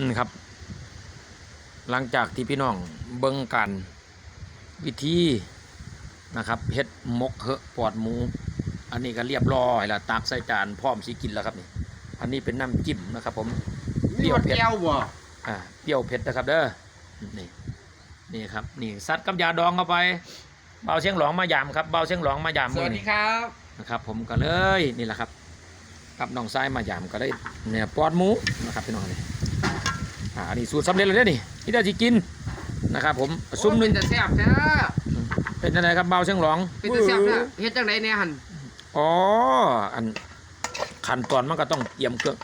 อืมครับ หลังจากที่พี่น้องเบิ่งกันวิธีนะครับเฮ็ดหมกเหอะปอดหมู อันนี้ก็เรียบร้อยแล้วตักใส่จานพร้อมสิกินแล้วครับนี่ อันนี้เป็นน้ำจิ้มนะครับ ผมเปรี้นี่ยวมันเผ็ดแก้วบ่อ่าเปรี้ยวเผ็ดนะครับ เด้อนี่นี่ครับนี่ซัดกับยาดองเข้าไปเบาเชียงหลองมายามครับเบาเชียงหลองมายามสมืวัอสดีนี่ครับนะครับ ผมก็เลยนี่แหละครับ กับน้องทรายมายามก็ได้เนี่ยปอดหมูนะครับพี่น้องนี่อ่า อันนี้สูตรสำเร็จเลยเด้อนี่ที่ได้สิกินนะครับผมซุ่มโอ้นึยงเป็นแต่แซ่บแท้เป็นยังไงครับเบาเชียงหลองเป็นแต่แซ่บแท้เฮ็ดจังไดแน่หั่นอ๋ออันขั้นตอนมันก็ต้องเตรียมเครื่อง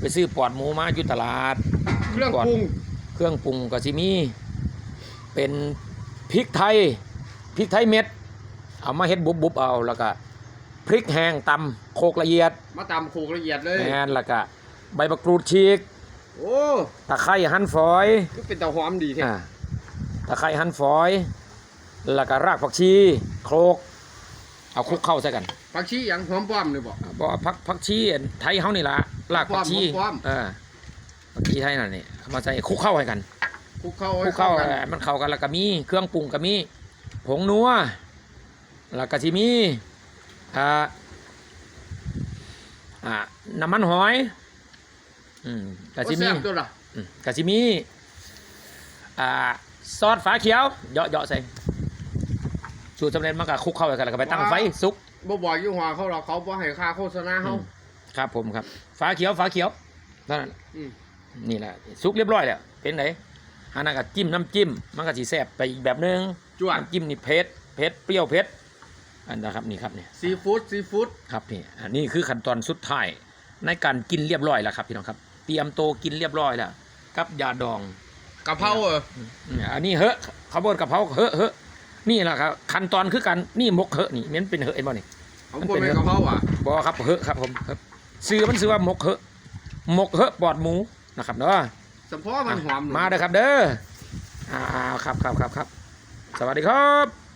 ไปซื้อปอดหมูมาอยู่ตลาด เครื่องปรุงเครื่องปรุงก็สิมี เป็นพริกไทยพริกไทยเม็ด เอามาเฮ็ดบุบบุบๆเอาแล้วก็พริกแห้งตำโคกละเอียด มาตำโขกละเอียดเลยแมนแล้วก็ใบมะกรูดฉีก โอ้ตะไคร้หั่นฝอยก็เป็นตาหอมดีแท้อ่าตะไคร้หั่นฝอย แล้วก็รากผักชีโครก เอาคลุกเข้าใส่กันผักชีหยังหอมป้อมเลยบ่บ่ผักผักชีอันไทยเฮานี่ล่ะรากผักชีป้อมเออผักชีไทยนั่นนี่เอามาใส่คลุกเข้าให้กันคลุกเข้าคให้ลุกเข้ากันเอ่อมันเข้ากันแล้วก็มีเครื่องปรุงก็มีผงนัวแล้วก็สิมีอ่าอ่าน้ำมันหอย อืมก็สิโอ้มีแซ่บตัวล่ะอืมก็สิมี อ่า ซอสฝาเขียวเหยาะเหยาะใส่สูตรสำเร็จมันก็คลุกเข้ากันแล้วก็ไปตั้งไฟสุก บ่บอกยี่ห้อเขาหรอกเขาบ่ให้ค่าโฆษณาเฮาอืม ครับผมครับ ฝาเขียวฝาเขียวเท่านั้นอืม นี่แหละสุกเรียบร้อยแล้วเป็นไหนฮานาก็จิ้มน้ำจิ้ม มันก็สีแซ่บไปอีกแบบนึงจวดน้ำจิ้มนี่เผ็ดเผ็ดเปรี้ยวเผ็ดอันนะครับนี่ครับนี่ซีฟู้ดซีฟู้ดครับนี่อันนี้คือขั้นตอนสุดท้ายในการกินเรียบร้อยแล้วครับพี่น้องครับ เตรียมโตวกินเรียบร้อยแล้วกับยาดองกะเพราเอออืมอันนี้เหอะเขาบอกกับเขาเหอะเหอะนี่แหละครับขั้นตอนคือกันนี่มกเหอะนี่มันเป็นเหอะเอ็นบ่นี่เอามันบ่เป็นแม่นกะเพราอะบอครับเหอะครับผมครับซื้อมันซื้อว่ามกเหอะมกเหอะปอดหมูนะครับเนาะสมพอมันหอมมาเด้อครับ เด้ออ่าครับครับครับครับ สวัสดีครับ